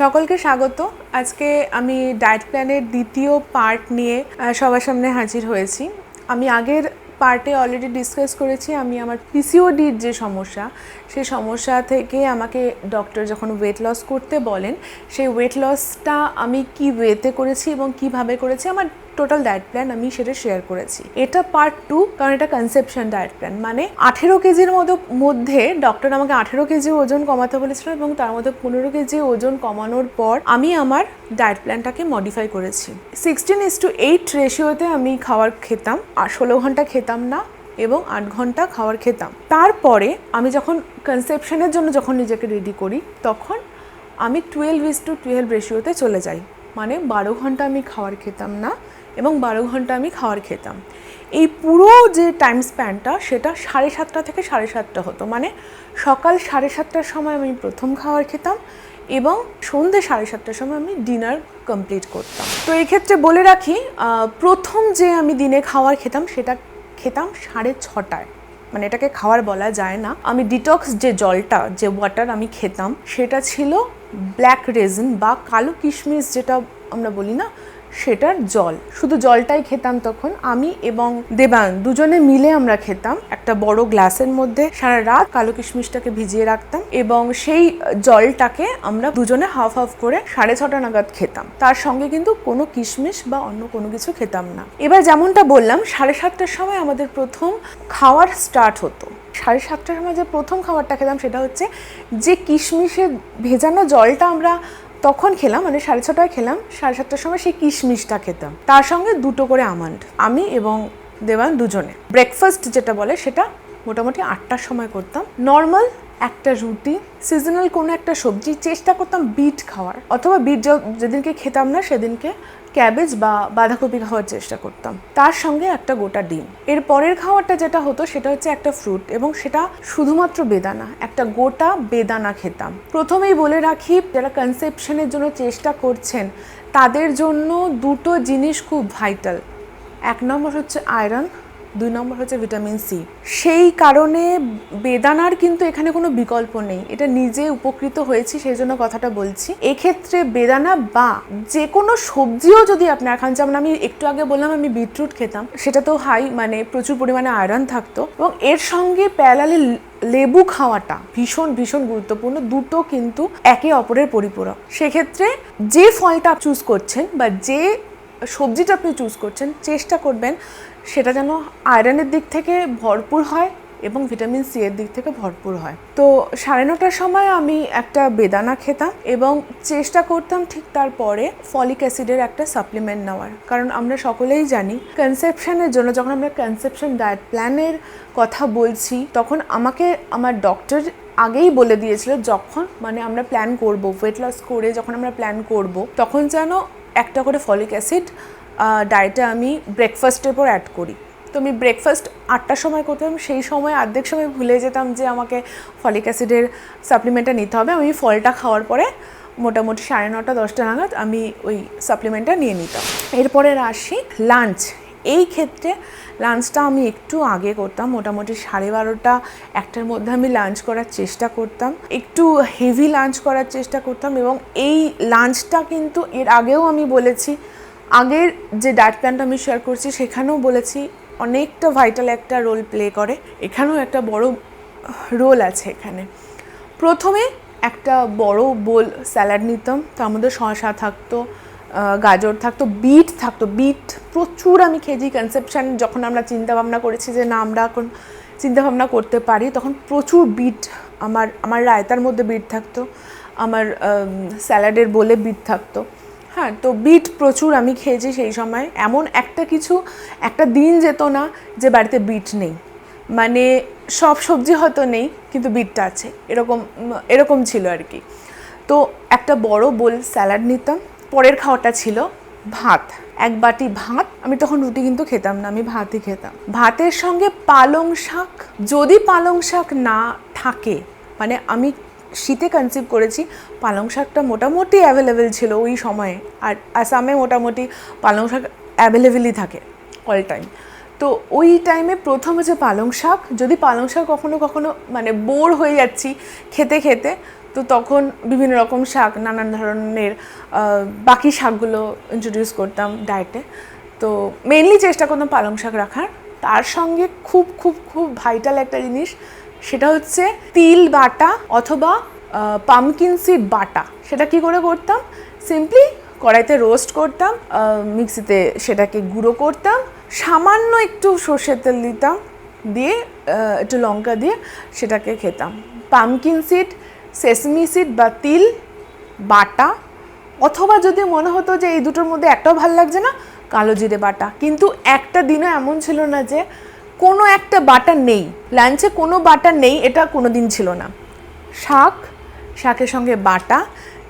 সকলকে স্বাগত। আজকে আমি ডায়েট প্ল্যানের দ্বিতীয় পার্ট নিয়ে সবার সামনে হাজির হয়েছি। আমি আগের পার্টে অলরেডি ডিসকাস করেছি, আমি আমার পিসিওডির যে সমস্যা সেই সমস্যা থেকে আমাকে ডক্টর যখন ওয়েট লস করতে বলেন, সেই ওয়েট লসটা আমি কি ওয়েতে করেছি এবং কীভাবে করেছি, আমার টোটাল ডায়েট প্ল্যান আমি সেটা শেয়ার করেছি। এটা পার্ট টু কারণ এটা কনসেপশন ডায়েট প্ল্যান মানে আঠেরো কেজির মতো, মধ্যে ডক্টর আমাকে আঠেরো কেজি ওজন কমাতে বলেছিল এবং তার মধ্যে পনেরো কেজি ওজন কমানোর পর আমি আমার ডায়েট প্ল্যানটাকে মডিফাই করেছি। সিক্সটিন ইস টু এইট রেশিওতে আমি খাবার খেতাম, আর ষোলো ঘণ্টা খেতাম না এবং আট ঘণ্টা খাবার খেতাম। তারপরে আমি যখন কনসেপশনের জন্য যখন নিজেকে রেডি করি, তখন আমি টুয়েলভ ইস টু টুয়েলভ রেশিওতে চলে যাই। মানে বারো ঘণ্টা আমি খাবার খেতাম না এবং বারো ঘণ্টা আমি খাওয়ার খেতাম। এই পুরো যে টাইম স্প্যানটা সেটা সাড়ে সাতটা থেকে সাড়ে সাতটা হতো। মানে সকাল সাড়ে সাতটার সময় আমি প্রথম খাবার খেতাম এবং সন্ধে সাড়ে সাতটার সময় আমি ডিনার কমপ্লিট করতাম। তো এই ক্ষেত্রে বলে রাখি প্রথম যে আমি দিনে খাওয়ার খেতাম, সেটা খেতাম সাড়ে ছটায়। মানে এটাকে খাওয়ার বলা যায় না। আমি ডিটক্স যে জলটা, যে ওয়াটার আমি খেতাম, সেটা ছিল ব্ল্যাক রেজিন বা কালো কিশমিশ যেটা আমরা বলি না সেটার জল। শুধু জলটাই খেতাম তখন, আমি এবং দেবান দুজনে মিলে আমরা খেতাম একটা বড় গ্লাসের মধ্যে। সারা রাত কালো কিশমিশটাকে ভিজিয়ে রাখতাম এবং সেই জলটাকে আমরা দুজনে হাফ হাফ করে সাড়ে ছটা নাগাদ খেতাম। তার সঙ্গে কিন্তু কোনো কিশমিশ বা অন্য কোনো কিছু খেতাম না। এবার যেমনটা বললাম, সাড়ে সাতটার সময় আমাদের প্রথম খাওয়ার স্টার্ট হতো। সাড়ে সাতটার সময় যে প্রথম খাবারটা খেতাম সেটা হচ্ছে যে কিশমিশের ভেজানো জলটা আমরা তখন খেলাম মানে সাড়ে ছটায় খেলাম, সাড়ে সাতটার সময় সেই কিশমিশটা খেতাম। তার সঙ্গে দুটো করে আমান্ড, আমি এবং দেওয়ান দুজনে। ব্রেকফাস্ট যেটা বলে সেটা মোটামুটি আটটার সময় করতাম। নর্মাল একটা রুটি সিজনাল কোনো একটা সবজি, চেষ্টা করতাম বিট খাওয়ার। অথবা বিট যেদিনকে খেতাম না, সেদিনকে ক্যাবেজ বা বাঁধাকপি খাওয়ার চেষ্টা করতাম। তার সঙ্গে একটা গোটা ডিম। এর পরের খাওয়ারটা যেটা হতো, সেটা হচ্ছে একটা ফ্রুট এবং সেটা শুধুমাত্র বেদানা, একটা গোটা বেদানা খেতাম। প্রথমেই বলে রাখি, যারা কনসেপশনের জন্য চেষ্টা করছেন, তাদের জন্য দুটো জিনিস খুব ভাইটাল এক নম্বর হচ্ছে আয়রন দুই নম্বর হচ্ছে ভিটামিন সি। সেই কারণে বেদানার কিন্তু এখানে কোনো বিকল্প নেই। এটা নিজে উপকৃত হয়েছি, সেই জন্য কথাটা বলছি। এক্ষেত্রে বেদানা বা যে কোনো সবজিও যদি আপনার খান, যেমন আমি একটু আগে বললাম আমি বিটরুট খেতাম, সেটা তো হাই মানে প্রচুর পরিমাণে আয়রন থাকতো। এবং এর সঙ্গে প্যালালে লেবু খাওয়াটা ভীষণ ভীষণ গুরুত্বপূর্ণ। দুটো কিন্তু একে অপরের পরিপূরক। সেক্ষেত্রে যে ফলটা চুজ করছেন বা যে সবজিটা আপনি চুজ করছেন, চেষ্টা করবেন সেটা যেন আয়রনের দিক থেকে ভরপুর হয় এবং ভিটামিন সি এর দিক থেকে ভরপুর হয়। তো সাড়ে নটার সময় আমি একটা বেদানা খেতাম এবং চেষ্টা করতাম ঠিক তারপরে ফলিক অ্যাসিডের একটা সাপ্লিমেন্ট নেওয়ার। কারণ আমরা সকলেই জানি কনসেপশনের জন্য যখন আমরা কনসেপশন ডায়েট প্ল্যানের কথা বলছি, তখন আমাকে আমার ডক্টর আগেই বলে দিয়েছিল যখন মানে আমরা প্ল্যান করব ওয়েট লস করে যখন আমরা প্ল্যান করব, তখন যেন একটা করে ফলিক অ্যাসিড ডায়েটে আমি ব্রেকফাস্টের পর অ্যাড করি। তো আমি ব্রেকফাস্ট আটটার সময় করতাম সেই সময় অর্ধেক সময় ভুলে যেতাম যে আমাকে ফলিক অ্যাসিডের সাপ্লিমেন্টটা নিতে হবে। আমি ফলটা খাওয়ার পরে মোটামুটি সাড়ে নটা, দশটা নাগাদ আমি ওই সাপ্লিমেন্টটা নিয়ে নিতাম। এরপরে আসি লাঞ্চ এই ক্ষেত্রে লাঞ্চটা আমি একটু আগে করতাম, মোটামুটি সাড়ে বারোটা, একটার মধ্যে আমি লাঞ্চ করার চেষ্টা করতাম। একটু হেভি লাঞ্চ করার চেষ্টা করতাম এবং এই লাঞ্চটা কিন্তু এর আগেও আমি বলেছি, আগের যে ডায়েট প্ল্যানটা আমি শেয়ার করছি, সেখানেও বলেছি অনেকটা ভাইটাল একটা রোল প্লে করে। এখানেও একটা বড় রোল আছে এখানে। প্রথমে একটা বড় বোল স্যালাড নিতাম তার মধ্যে শশা থাকতো গাজর থাকতো, বিট থাকতো। বিট প্রচুর আমি খেয়েছি কনসেপশান যখন আমরা চিন্তা ভাবনা করেছি যে না, আমরা এখন চিন্তা ভাবনা করতে পারি, তখন প্রচুর বিট আমার আমার রায়তার মধ্যে বিট থাকতো, আমার স্যালাডের বলে বিট থাকতো। হ্যাঁ তো বিট প্রচুর আমি খেয়েছি সেই সময়। এমন একটা কিছু, একটা দিন যেত না যে বাড়িতে বিট নেই। মানে সব সবজি হয়তো নেই, কিন্তু বিটটা আছে। এরকম এরকম ছিল আর কি। তো একটা বড় বোল স্যালাড নিতাম পরের খাওয়াটা ছিল ভাত। এক বাটি ভাত, আমি তখন রুটি কিন্তু খেতাম না, আমি ভাতই খেতাম। ভাতের সঙ্গে পালং শাক, যদি পালং শাক না থাকে মানে আমি শীতে কনসিভ করেছি, পালং শাকটা মোটামুটি অ্যাভেলেবেল ছিল ওই সময়ে। আর আসামে মোটামুটি পালং শাক অ্যাভেলেবেলই থাকে অল টাইম তো ওই টাইমে প্রথম হচ্ছে পালং শাক, যদি পালং শাক কখনো কখনো মানে বোর হয়ে যাচ্ছি, খেতে খেতে তো তখন বিভিন্ন রকম শাক, নানান ধরনের বাকি শাকগুলো ইন্ট্রোডিউস করতাম ডায়েটে তো মেনলি চেষ্টা করতাম পালং শাক রাখার। তার সঙ্গে খুব খুব খুব ভাইটাল একটা জিনিস, সেটা হচ্ছে তিল বাটা অথবা পামকিন সিড বাটা। সেটা কি করে করতাম? সিম্পলি কড়াইতে রোস্ট করতাম মিক্সিতে সেটাকে গুঁড়ো করতাম, সামান্য একটু সর্ষের তেল দিতাম, দিয়ে একটু লঙ্কা দিয়ে সেটাকে খেতাম। পামকিন সিড সেসমি সিড বা তিল, বাটা, অথবা যদি মনে হতো যে এই দুটোর মধ্যে একটাও ভালো লাগছে না, কালো জিরে বাটা। কিন্তু একটা দিনও এমন ছিল না যে কোনো একটা বাটা নেই। লাঞ্চে কোনো বাটা নেই, এটা কোনো দিন ছিল না। শাক, শাকের সঙ্গে বাটা,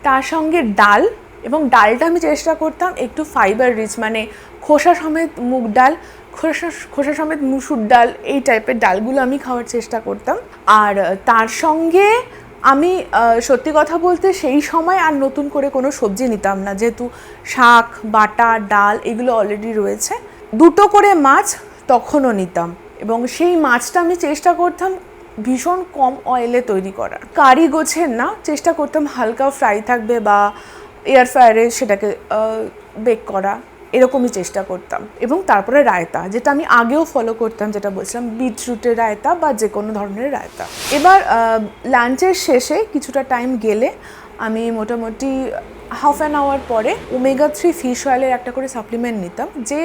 তার সঙ্গে ডাল এবং ডালটা আমি চেষ্টা করতাম একটু ফাইবার রিচ মানে খোসা সমেত মুগ ডাল, খোসা খোসা সমেত মুসুর ডাল, এই টাইপের ডালগুলো আমি খাওয়ার চেষ্টা করতাম। আর তার সঙ্গে আমি সত্যি কথা বলতে সেই সময় আর নতুন করে কোনো সবজি নিতাম না। যেহেতু শাক, বাটা, ডাল এগুলো অলরেডি রয়েছে। দুটো করে মাছ তখনও নিতাম এবং সেই মাছটা আমি চেষ্টা করতাম ভীষণ কম অয়েলে তৈরি করার। কারি গোছের না, চেষ্টা করতাম হালকা ফ্রাই থাকবে বা এয়ার ফ্রায়ারে সেটাকে বেক করা। এরকমই চেষ্টা করতাম। এবং তারপরে রায়তা, যেটা আমি আগেও ফলো করতাম, যেটা বলছিলাম, বিটরুটের রায়তা বা যে কোনো ধরনের রায়তা। এবার লাঞ্চের শেষে কিছুটা টাইম গেলে আমি মোটামুটি হাফ অ্যান আওয়ার পরে ওমেগা থ্রি ফিশ অয়েলের একটা করে সাপ্লিমেন্ট নিতাম। যে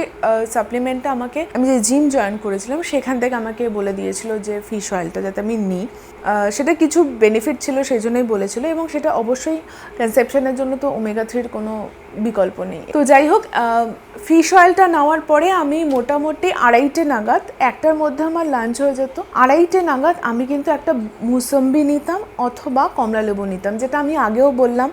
সাপ্লিমেন্টটা আমাকে, আমি যে জিম জয়েন করেছিলাম, সেখান থেকে আমাকে বলে দিয়েছিল যে ফিশ অয়েলটা যাতে আমি নিই। সেটা কিছু বেনিফিট ছিল সেই জন্যই বলেছিল এবং সেটা অবশ্যই কনসেপশনের জন্য তো ওমেগা থ্রির কোনো বিকল্প নেই। তো যাই হোক ফিশ অয়েলটা নেওয়ার পরে আমি মোটামুটি আড়াইটে নাগাদ, একটার মধ্যে আমার লাঞ্চ হয়ে যেত। আড়াইটে নাগাদ আমি কিন্তু একটা মুসম্বি নিতাম অথবা কমলা লেবু নিতাম, যেটা আমি আগেও বললাম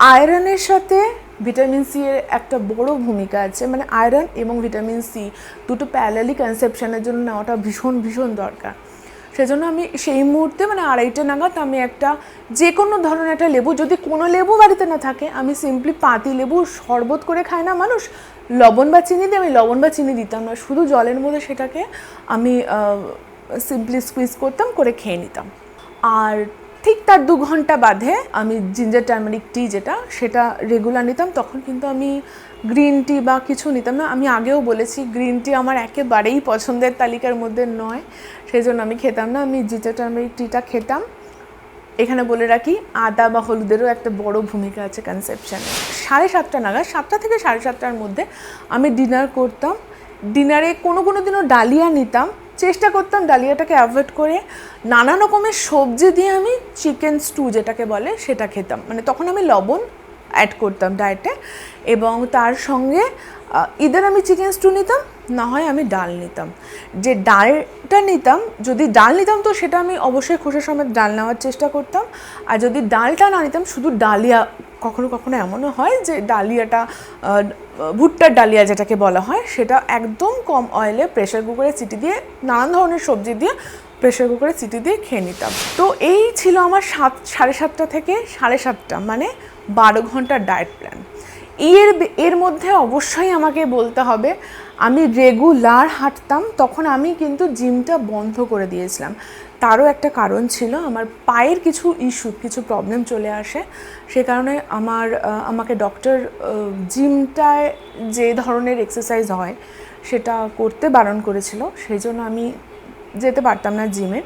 আয়রনের সাথে ভিটামিন সি এর একটা বড় ভূমিকা আছে মানে আয়রন এবং ভিটামিন সি দুটো প্যারালি কনসেপশনের জন্য নেওয়াটা ভীষণ ভীষণ দরকার। সেজন্য আমি সেই মুহূর্তে মানে আড়াইটে নাগাদ আমি একটা যে কোনো ধরনের একটা লেবু, যদি কোনো লেবু বাড়িতে না থাকে, আমি সিম্পলি পাতি লেবু শরবত করে খায় না মানুষ, লবণ বা চিনি দিয়ে আমি লবণ বা চিনি দিতাম না, শুধু জলের মধ্যে সেটাকে আমি সিম্পলি স্কুইজ করতাম, করে খেয়ে নিতাম। আর ঠিক তার দু ঘণ্টা বাদে আমি জিঞ্জার টার্মারিক টি যেটা, সেটা রেগুলার নিতাম। তখন কিন্তু আমি গ্রিন টি বা কিছু নিতাম না। আমি আগেও বলেছি গ্রিন টি আমার একেবারেই পছন্দের তালিকার মধ্যে নয়। সেই জন্য আমি খেতাম না। আমি জিঞ্জার টার্মারিক টিটা খেতাম। এখানে বলে রাখি, আদা বা হলুদেরও একটা বড় ভূমিকা আছে কনসেপশনে সাড়ে সাতটা নাগাদ, সাতটা থেকে সাড়ে সাতটার মধ্যে আমি ডিনার করতাম। ডিনারে কোনো কোনো দিনও ডালিয়া নিতাম। চেষ্টা করতাম ডালিয়াটাকে অ্যাভয়েড করে নানা রকমের সবজি দিয়ে আমি চিকেন স্টু যেটাকে বলে সেটা খেতাম। মানে তখন আমি লবণ অ্যাড করতাম ডায়েটে এবং তার সঙ্গে ইদার আমি চিকেন স্টু নিতাম, না হয় আমি ডাল নিতাম। যে ডালটা নিতাম, যদি ডাল নিতাম তো সেটা আমি অবশ্যই খোসা সমেত ডাল নেওয়ার চেষ্টা করতাম। আর যদি ডালটা না নিতাম, শুধু ডালিয়া, কখনো কখনো এমনও হয় যে ডালিয়াটা ভুট্টার ডালিয়া যেটাকে বলা হয়, সেটা একদম কম অয়েলে প্রেশার কুকারে সিটি দিয়ে, নানান ধরনের সবজি দিয়ে প্রেশার কুকারে সিটি দিয়ে খেয়ে নিতাম। তো এই ছিল আমার সাত, সাড়ে সাতটা থেকে সাড়ে সাতটা মানে বারো ঘণ্টার ডায়েট প্ল্যান এর এর মধ্যে অবশ্যই আমাকে বলতে হবে, আমি রেগুলার হাঁটতাম, তখন আমি কিন্তু জিমটা বন্ধ করে দিয়েছিলাম। তারও একটা কারণ ছিল, আমার পায়ের কিছু ইস্যু কিছু প্রবলেম চলে আসে। সে কারণে আমার আমাকে ডক্টর জিমটায় যে ধরনের এক্সারসাইজ হয়, সেটা করতে বারণ করেছিল। সেই জন্য আমি যেতে পারতাম না জিমে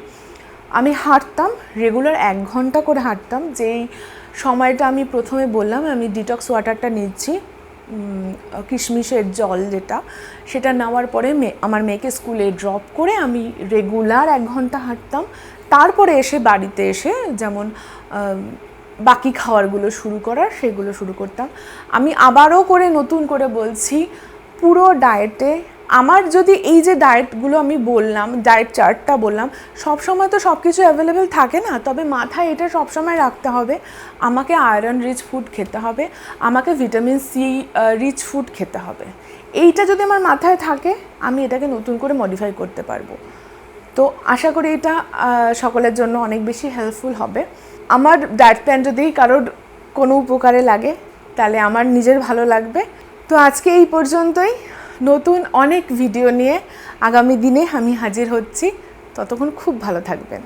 আমি হাঁটতাম রেগুলার এক ঘণ্টা করে হাঁটতাম, যেই সময়টা আমি প্রথমে বললাম, আমি ডিটক্স ওয়াটারটা নিচ্ছি কিশমিশের জল যেটা, সেটা নেওয়ার পরে মেয়ে আমার মেয়েকে স্কুলে ড্রপ করে আমি রেগুলার এক ঘণ্টা হাঁটতাম। তারপরে এসে বাড়িতে এসে যেমন বাকি খাওয়ারগুলো শুরু করার সেগুলো শুরু করতাম। আমি আবারও করে নতুন করে বলছি, পুরো ডায়েটে আমার যদি এই যে ডায়েটগুলো আমি বললাম ডায়েট চার্টটা বললাম সব সময় তো সব কিছু অ্যাভেলেবেল থাকে না। তবে মাথায় এটা সব সময় রাখতে হবে, আমাকে আয়রন রিচ ফুড খেতে হবে, আমাকে ভিটামিন সি রিচ ফুড খেতে হবে। এইটা যদি আমার মাথায় থাকে, আমি এটাকে নতুন করে মডিফাই করতে পারব। তো আশা করি এটা সকলের জন্য অনেক বেশি হেল্পফুল হবে। আমার ডায়েট প্ল্যান যদি কারোর কোনো উপকারে লাগে, তাহলে আমার নিজের ভালো লাগবে। তো আজকে এই পর্যন্তই। নতুন অনেক ভিডিও নিয়ে আগামী দিনে আমি হাজির হচ্ছি। ততক্ষণ খুব ভালো থাকবেন।